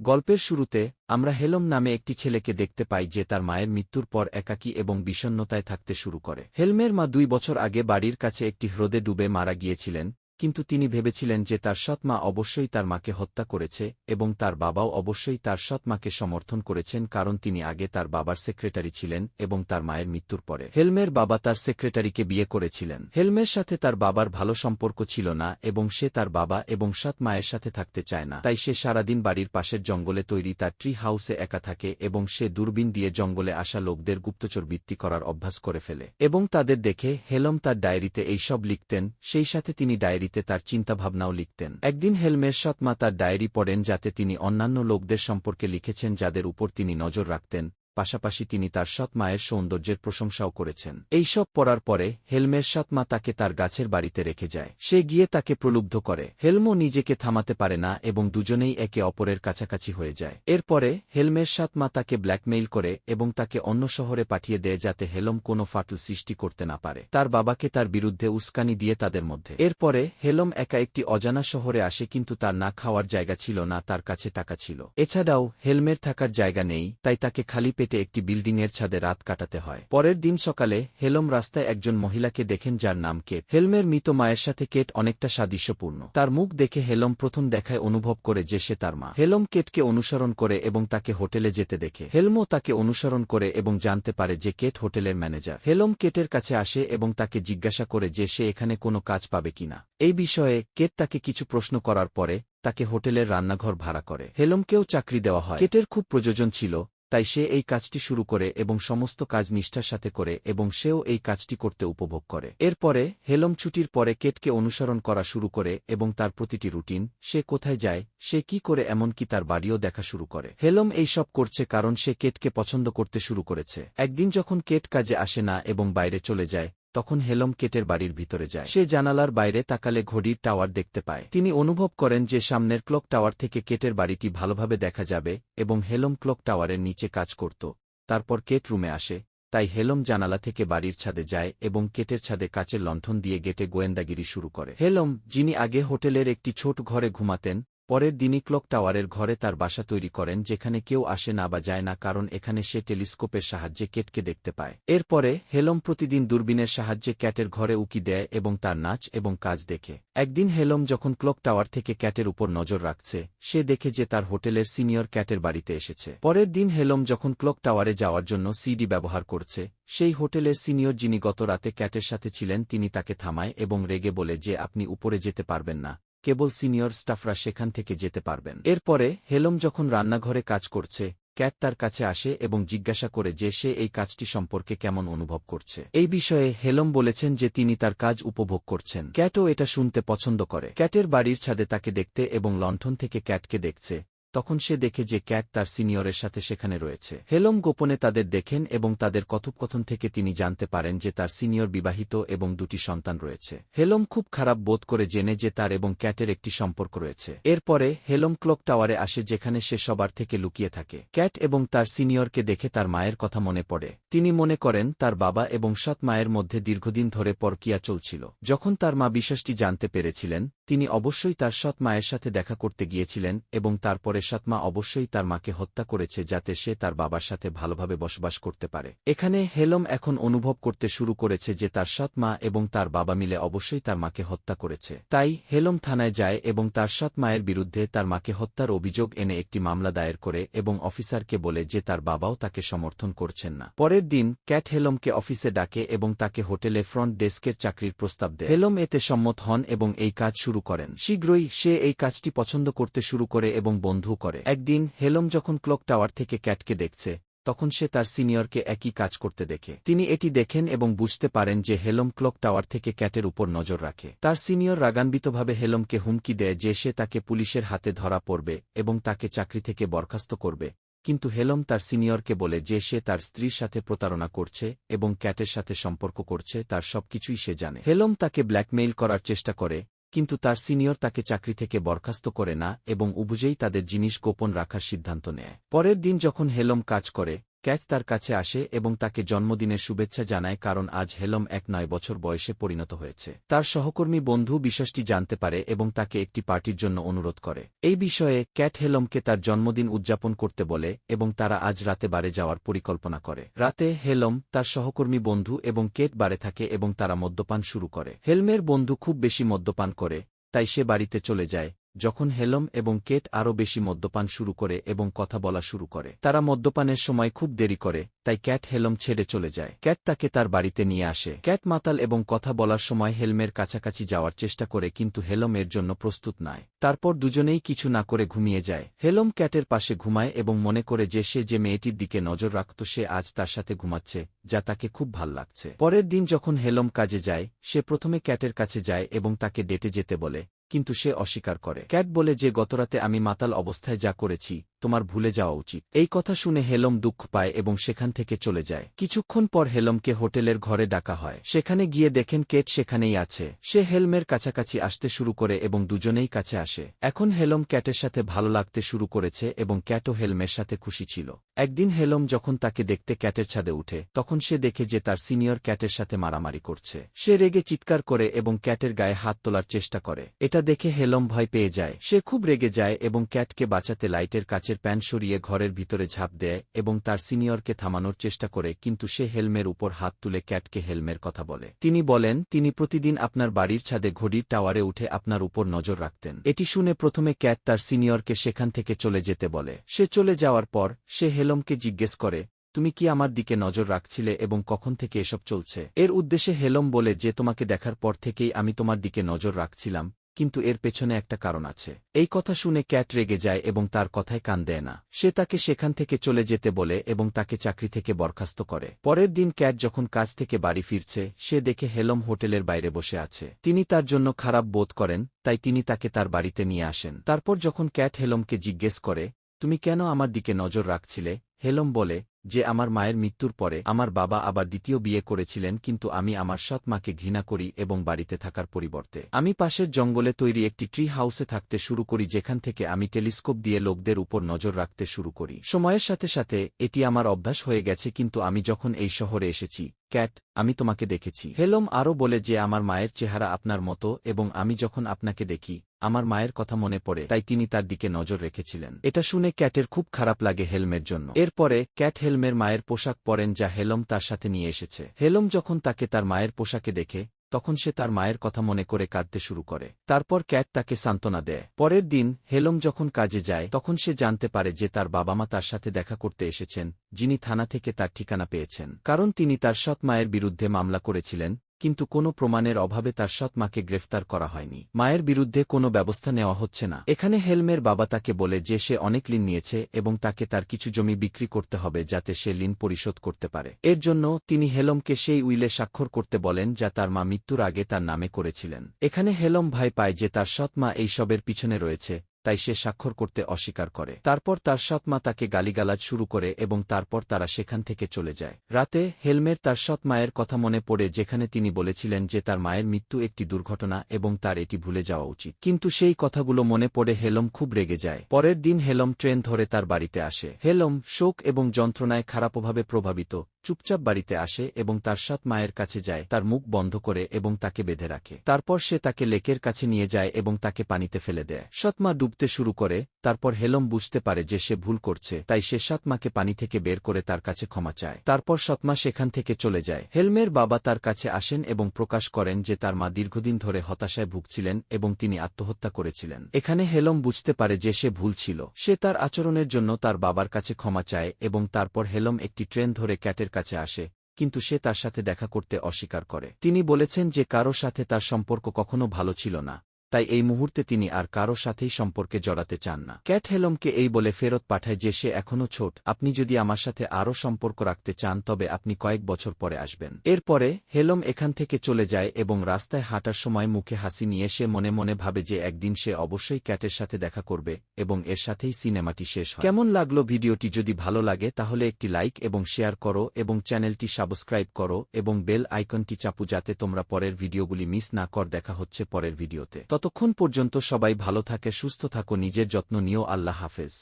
গল্পের শুরুতে, আমরা হেলম নামে একটি ছেলেকে দেখতে পাই যে তার মায়ের মৃত্যুর পর একাকী এবং বিষণ্নতায় থাকতে শুরু করে। হেলমের মা দুই বছর আগে বাড়ির কাছে একটি হ্রদে ডুবে মারা গিয়েছিলেন কিন্তু তিনি ভেবেছিলেন যে তার সৎ মা অবশ্যই তার মাকে হত্যা করেছে এবং তার বাবাও অবশ্যই তার সৎ মাকে সমর্থন করেছেন কারণ তিনি আগে তার বাবার সেক্রেটারি ছিলেন এবং তার মায়ের মৃত্যুর পরে। হেলমের বাবা তার সেক্রেটারিকে বিয়ে করেছিলেন। হেলমের সাথে তার বাবার ভালো সম্পর্ক ছিল না এবং সে তার বাবা এবং সৎ মায়ের সাথে থাকতে চায় না। তাই সে সারাদিন বাড়ির পাশের জঙ্গলে তৈরি তার ট্রি হাউসে একা থাকে এবং সে দূরবীন দিয়ে জঙ্গলে আসা লোকদের গুপ্তচর বৃত্তি করার অভ্যাস করে ফেলে। এবং তাদের দেখে হেলম তার ডায়েরিতে এইসব লিখতেন, সেই সাথে তিনি ডায়েরিতে তার চিন্তাভাবনাও লিখতেন। একদিন হেলমের সৎমা তার ডায়েরি পড়েন যাতে তিনি অন্যান্য লোকদের সম্পর্কে লিখেছেন যাদের উপর তিনি নজর রাখতেন। পাশাপাশি তিনি তার সৎ মায়ের সৌন্দর্যের প্রশংসাও করেছেন। এইসব পড়ার পরে হেলমের সৎ তাকে তার গাছের বাড়িতে রেখে যায়। সে গিয়ে তাকে প্রলুব্ধ করে। হেলমো নিজেকে থামাতে পারে না এবং দুজনেই একে অপরের কাছাকাছি হয়ে যায়। এরপরে হেলমের সাত তাকে ব্ল্যাকমেইল করে এবং তাকে অন্য শহরে পাঠিয়ে দেয় যাতে হেলম কোনো ফাটল সৃষ্টি করতে না পারে। তার বাবাকে তার বিরুদ্ধে উস্কানি দিয়ে তাদের মধ্যে। এরপরে হেলম একা একটি অজানা শহরে আসে কিন্তু তার না খাওয়ার জায়গা ছিল না, তার কাছে টাকা ছিল। এছাড়াও হেলমের থাকার জায়গা নেই, তাই তাকে খালি পেটে একটি বিল্ডিংয়ের ছাদে রাত কাটাতে হয়। পরের দিন সকালে হেলম রাস্তায় একজন মহিলাকে দেখেন যার নাম কেট। হেলমের মৃত মায়ের সাথে কেট অনেকটা সাদৃশ্যপূর্ণ। তার মুখ দেখে হেলম প্রথম দেখায় অনুভব করে যে সে তার মা। হেলম কেটকে অনুসরণ করে এবং তাকে হোটেলে যেতে দেখে। হেলমও তাকে অনুসরণ করে এবং জানতে পারে যে কেট হোটেলের ম্যানেজার। হেলম কেটের কাছে আসে এবং তাকে জিজ্ঞাসা করে যে সে এখানে কোনো কাজ পাবে কিনা। এই বিষয়ে কেট তাকে কিছু প্রশ্ন করার পরে তাকে হোটেলের রান্নাঘর ভাড়া করে। হেলমকেও চাকরি দেওয়া হয়। কেটের খুব প্রয়োজন ছিল তাই সে এই কাজটি শুরু করে এবং সমস্ত কাজ নিষ্ঠার সাথে করে এবং সেও এই কাজটি করতে উপভোগ করে। এরপরে, হেলম ছুটির পরে কেটকে অনুসরণ করা শুরু করে এবং তার প্রতিটি রুটিন, সে কোথায় যায়, সে কি করে এমনকি তার বাড়িও দেখা শুরু করে। হেলম এই সব করছে কারণ সে কেটকে পছন্দ করতে শুরু করেছে। একদিন যখন কেট কাজে আসে না এবং বাইরে চলে যায় তখন হেলম কেটের বাড়ির ভিতরে যায়। সে জানালার বাইরে তাকালে ঘড়ির টাওয়ার দেখতে পায়। তিনি অনুভব করেন যে সামনের ক্লক টাওয়ার থেকে কেটের বাড়িটি ভালোভাবে দেখা যাবে এবং হেলম ক্লক টাওয়ারের নিচে কাজ করত। তারপর কেট রুমে আসে, তাই হেলম জানালা থেকে বাড়ির ছাদে যায় এবং কেটের ছাদে কাচের লণ্ঠন দিয়ে গেটে গোয়েন্দাগিরি শুরু করে। হেলম, যিনি আগে হোটেলের একটি ছোট ঘরে ঘুমাতেন পরের দিনই ক্লক টাওয়ারের ঘরে তার বাসা তৈরি করেন যেখানে কেউ আসে না বা যায় না কারণ এখানে সে টেলিস্কোপের সাহায্যে কেটকে দেখতে পায়। এরপরে হেলম প্রতিদিন দূরবীনের সাহায্যে ক্যাটের ঘরে উকি দেয় এবং তার নাচ এবং কাজ দেখে। একদিন হেলম যখন ক্লক টাওয়ার থেকে ক্যাটের উপর নজর রাখছে, সে দেখে যে তার হোটেলের সিনিয়র ক্যাটের বাড়িতে এসেছে। পরের দিন হেলম যখন ক্লক টাওয়ারে যাওয়ার জন্য সিডি ব্যবহার করছে, সেই হোটেলের সিনিয়র যিনি গত রাতে ক্যাটের সাথে ছিলেন তিনি তাকে থামায় এবং রেগে বলে যে আপনি উপরে যেতে পারবেন না। কেবল সিনিয়র স্টাফরা সেখান থেকে যেতে পারবেন। এরপরে, হেলম যখন রান্নাঘরে কাজ করছে, ক্যাট তার কাছে আসে এবং জিজ্ঞাসা করে যে সে এই কাজটি সম্পর্কে কেমন অনুভব করছে। এই বিষয়ে হেলম বলেছেন যে তিনি তার কাজ উপভোগ করছেন। ক্যাটও এটা শুনতে পছন্দ করে। ক্যাটের বাড়ির ছাদে তাকে দেখতে এবং লণ্ঠন থেকে ক্যাটকে দেখছে। তখন সে দেখে যে ক্যাট তার সিনিয়রের সাথে সেখানে রয়েছে। হেলম গোপনে তাদের দেখেন এবং তাদের কথোপকথন থেকে তিনি জানতে পারেন যে তার সিনিয়র বিবাহিত এবং দুটি সন্তান রয়েছে। হেলম খুব খারাপ বোধ করে জেনে যে তার এবং ক্যাটের একটি সম্পর্ক রয়েছে। এরপরে হেলম ক্লক টাওয়ারে আসে যেখানে সে সবার থেকে লুকিয়ে থাকে। ক্যাট এবং তার সিনিয়রকে দেখে তার মায়ের কথা মনে পড়ে। তিনি মনে করেন তার বাবা এবং সৎ মায়ের মধ্যে দীর্ঘদিন ধরে পরকিয়া চলছিল। যখন তার মা বিশ্বাসটি জানতে পেরেছিলেন, তিনি অবশ্যই তার সৎ মায়ের সাথে দেখা করতে গিয়েছিলেন এবং তারপরে সৎমা অবশ্যই তার মাকে হত্যা করেছে যাতে সে তার বাবার সাথে ভালোভাবে বসবাস করতে পারে। এখানে হেলম এখন অনুভব করতে শুরু করেছে যে তার সৎ মা এবং তার বাবা মিলে অবশ্যই তার মাকে হত্যা করেছে। তাই হেলম থানায় যায় এবং তার সৎ মায়ের বিরুদ্ধে তার মাকে হত্যার অভিযোগ এনে একটি মামলা দায়ের করে এবং অফিসারকে বলে যে তার বাবাও তাকে সমর্থন করছেন না। পরের দিন ক্যাট হেলমকে অফিসে ডাকে এবং তাকে হোটেলে ফ্রন্ট ডেস্কের চাকরির প্রস্তাব দেয়। হেলম এতে সম্মত হন এবং এই কাজ শুরু করেন। শীঘ্রই সে এই কাজটি পছন্দ করতে শুরু করে এবং বন্ধু করে। একদিন হেলম যখন ক্লক টাওয়ার থেকে ক্যাটকে দেখছে, তখন সে তার সিনিয়রকে একই কাজ করতে দেখে। তিনি এটি দেখেন এবং বুঝতে পারেন যে হেলম ক্লক টাওয়ার থেকে ক্যাটের উপর নজর রাখে। তার সিনিয়র রাগান্বিতভাবে হেলমকে হুমকি দেয় যে সে তাকে পুলিশের হাতে ধরা পড়বে এবং তাকে চাকরি থেকে বরখাস্ত করবে। কিন্তু হেলম তার সিনিয়রকে বলে যে সে তার স্ত্রীর সাথে প্রতারণা করছে এবং ক্যাটের সাথে সম্পর্ক করছে, তার সবকিছুই সে জানে। হেলম তাকে ব্ল্যাকমেইল করার চেষ্টা করে কিন্তু তার সিনিয়র তাকে চাকরি থেকে বরখাস্ত করে না এবং উবুজেই তাদের জিনিস গোপন রাখার সিদ্ধান্ত নেয়। পরের দিন যখন হেলম কাজ করে ক্যাচ তার কাছে আসে এবং তাকে জন্মদিনের শুভেচ্ছা জানায় কারণ আজ হেলম এক নয় বছর বয়সে পরিণত হয়েছে। তার সহকর্মী বন্ধু বিষয়টি জানতে পারে এবং তাকে একটি পার্টির জন্য অনুরোধ করে। এই বিষয়ে ক্যাট হেলমকে তার জন্মদিন উদযাপন করতে বলে এবং তারা আজ রাতে বারে যাওয়ার পরিকল্পনা করে। রাতে হেলম তার সহকর্মী বন্ধু এবং কেট বারে থাকে এবং তারা মদ্যপান শুরু করে। হেলমের বন্ধু খুব বেশি মদ্যপান করে, তাই সে বাড়িতে চলে যায় যখন হেলম এবং কেট আরও বেশি মদ্যপান শুরু করে এবং কথা বলা শুরু করে। তারা মদ্যপানের সময় খুব দেরি করে, তাই ক্যাট হেলম ছেড়ে চলে যায়। ক্যাট তাকে তার বাড়িতে নিয়ে আসে। ক্যাট মাতাল এবং কথা বলার সময় হেলমের কাছাকাছি যাওয়ার চেষ্টা করে, কিন্তু হেলম এর জন্য প্রস্তুত নয় তারপর দুজনেই কিছু না করে ঘুমিয়ে যায়। হেলম ক্যাটের পাশে ঘুমায় এবং মনে করে যে সে যে মেয়েটির দিকে নজর রাখত, সে আজ তার সাথে ঘুমাচ্ছে, যা তাকে খুব ভালো লাগছে। পরের দিন যখন হেলম কাজে যায়, সে প্রথমে ক্যাটের কাছে যায় এবং তাকে ডেটে যেতে বলে কিন্তু সে অস্বীকার করে। ক্যাট বলে যে, গতরাতে আমি মাতাল অবস্থায় যা করেছি, তোমার ভুলে যাওয়া উচিত এই কথা শুনে হেলম দুঃখ পায় এবং সেখান থেকে চলে যায়। কিছুক্ষণ পর হেলমকে হোটেলের ঘরে ডাকা হয়। সেখানে গিয়ে দেখেন কেট সেখানেই আছে। সে হেলমের কাছাকাছি আসতে শুরু করে এবং দুজনেই কাছে আসে। এখন হেলম ক্যাটের সাথে ভালো লাগতে শুরু করেছে এবং ক্যাটও হেলমের সাথে খুশি ছিল। একদিন হেলম যখন তাকে দেখতে ক্যাটের ছাদে উঠে, তখন সে দেখে যে তার সিনিয়র ক্যাটের সাথে মারামারি করছে। সে রেগে চিৎকার করে এবং ক্যাটের গায়ে হাত তোলার চেষ্টা করে। এটা দেখে হেলম ভয় পেয়ে যায়। সে খুব রেগে যায় এবং ক্যাটকে বাঁচাতে লাইটের কাছের প্যান সরিয়ে ঘরের ভিতরে ঝাঁপ দেয় এবং তার সিনিয়রকে থামানোর চেষ্টা করে, কিন্তু সে হেলমের উপর হাত তুলে ক্যাটকে হেলমের কথা বলে। তিনি বলেন, তিনি প্রতিদিন আপনার বাড়ির ছাদে ঘড়ির টাওয়ারে উঠে আপনার উপর নজর রাখতেন। এটি শুনে প্রথমে ক্যাট তার সিনিয়রকে সেখান থেকে চলে যেতে বলে। সে চলে যাওয়ার পর, সে হেলমকে জিজ্ঞেস করে, তুমি কি আমার দিকে নজর রাখছিলে এবং কখন থেকে এসব চলছে? এর উদ্দেশ্যে হেলম বলে, যে তোমাকে দেখার পর থেকেই আমি তোমার দিকে নজর রাখছিলাম, কিন্তু এর পেছনে একটা কারণ আছে। এই কথা শুনে ক্যাট রেগে যায় এবং তার কথায় কান দেয় না। সে তাকে সেখান থেকে চলে যেতে বলে এবং তাকে চাকরি থেকে বরখাস্ত করে। পরের দিন ক্যাট যখন কাজ থেকে বাড়ি ফিরছে, সে দেখে হেলম হোটেলের বাইরে বসে আছে। তিনি তার জন্য খারাপ বোধ করেন, তাই তিনি তাকে তার বাড়িতে নিয়ে আসেন। তারপর যখন ক্যাট হেলমকে জিজ্ঞেস করে তুমি কেন আমার দিকে নজর রাখছিলে? হেলম বলে, যে আমার মায়ের মৃত্যুর পরে আমার বাবা আবার দ্বিতীয় বিয়ে করেছিলেন, কিন্তু আমি আমার সৎ মাকে ঘৃণা করি এবং বাড়িতে থাকার পরিবর্তে। আমি পাশের জঙ্গলে তৈরি একটি ট্রি হাউসে থাকতে শুরু করি, যেখান থেকে আমি টেলিস্কোপ দিয়ে লোকদের উপর নজর রাখতে শুরু করি। সময়ের সাথে সাথে এটি আমার অভ্যাস হয়ে গেছে, কিন্তু আমি যখন এই শহরে এসেছি, ক্যাট, আমি তোমাকে দেখেছি। হেলম আরও বলে, যে আমার মায়ের চেহারা আপনার মতো এবং আমি যখন আপনাকে দেখি আমার মায়ের কথা মনে পড়ে, তাই তিনি তার দিকে নজর রেখেছিলেন। এটা শুনে ক্যাটের খুব খারাপ লাগে হেলমের জন্য। এরপরে, ক্যাট হেলমের মায়ের পোশাক পরেন যা হেলম তার সাথে নিয়ে এসেছে। হেলম যখন তাকে তার মায়ের পোশাকে দেখে, তখন সে তার মায়ের কথা মনে করে কাঁদতে শুরু করে। তারপর ক্যাট তাকে সান্ত্বনা দেয়। পরের দিন, হেলম যখন কাজে যায়, তখন সে জানতে পারে যে তার বাবা মা তার সাথে দেখা করতে এসেছেন, যিনি থানা থেকে তার ঠিকানা পেয়েছেন। কারণ তিনি তার সৎ মায়ের বিরুদ্ধে মামলা করেছিলেন কিন্তু কোনো প্রমাণের অভাবে তার সৎ মাকে গ্রেফতার করা হয়নি। মায়ের বিরুদ্ধে কোনো ব্যবস্থা নেওয়া হচ্ছে না। এখানে হেলমের বাবা তাকে বলে যে সে অনেক ঋণ নিয়েছে এবং তাকে তার কিছু জমি বিক্রি করতে হবে যাতে সে ঋণ পরিশোধ করতে পারে। এর জন্য তিনি হেলমকে সেই উইলে স্বাক্ষর করতে বলেন যা তার মা মৃত্যুর আগে তার নামে করেছিলেন। এখানে হেলম ভাই পায় যে তার সৎ মা এইসবের পিছনে রয়েছে তাই সে স্বাক্ষর করতে অস্বীকার করে। তারপর তার সৎমা তাকে গালিগালাজ শুরু করে এবং তারপর তারা সেখান থেকে চলে যায়। রাতে হেলমের তার সৎ মায়ের কথা মনে পড়ে যেখানে তিনি বলেছিলেন যে তার মায়ের মৃত্যু একটি দুর্ঘটনা এবং তার এটি ভুলে যাওয়া উচিত। কিন্তু সেই কথাগুলো মনে পড়ে হেলম খুব রেগে যায়। পরের দিন হেলম ট্রেন ধরে তার বাড়িতে আসে। হেলম শোক এবং যন্ত্রণায় খারাপভাবে প্রভাবিত। চুপচাপ বাড়িতে আসে এবং তার সাত মায়ের কাছে যায়, তার মুখ বন্ধ করে এবং তাকে বেঁধে রাখে। তারপর সে তাকে লেকের কাছে নিয়ে যায় এবং তাকে পানিতে ফেলে দেয়। সৎমা ডুবতে শুরু করে, তারপর হেলম বুঝতে পারে যে সে ভুল করছে, তাই সে সৎমাকে পানি থেকে বের করে তার কাছে ক্ষমা চায়। তারপর সৎমা সেখান থেকে চলে যায়। হেলমের বাবা তার কাছে আসেন এবং প্রকাশ করেন যে তার মা দীর্ঘদিন ধরে হতাশায় ভুগছিলেন এবং তিনি আত্মহত্যা করেছিলেন। এখানে হেলম বুঝতে পারে যে সে ভুল ছিল। সে তার আচরণের জন্য তার বাবার কাছে ক্ষমা চায় এবং তারপর হেলম একটি ট্রেন ধরে ক্যাটের কাছে আসে, কিন্তু সে তার সাথে দেখা করতে অস্বীকার করে। তিনি বলেছেন যে কারও সাথে তার সম্পর্ক কখনো ভালো ছিল না। তাই এই মুহূর্তে তিনি আর কারও সাথেই সম্পর্কে জড়াতে চান না। ক্যাট হেলমকে এই বলে ফেরত পাঠায় যে সে এখনও ছোট। আপনি যদি আমার সাথে আরও সম্পর্ক রাখতে চান, তবে আপনি কয়েক বছর পরে আসবেন। এরপরে হেলম এখান থেকে চলে যায় এবং রাস্তায় হাঁটার সময় মুখে হাসি নিয়ে সে মনে মনে ভাবে যে একদিন সে অবশ্যই ক্যাটের সাথে দেখা করবে এবং এর সাথেই সিনেমাটি শেষ হয়। কেমন লাগল ভিডিওটি? যদি ভালো লাগে, তাহলে একটি লাইক এবং শেয়ার করো এবং চ্যানেলটি সাবস্ক্রাইব করো এবং বেল আইকনটি চাপু যাতে তোমরা পরের ভিডিওগুলি মিস না কর। দেখা হচ্ছে পরের ভিডিওতে। ততক্ষণ পর্যন্ত সবাই ভালো থাকে সুস্থ থাকো নিজের যত্ন নিও আল্লাহ হাফেজ।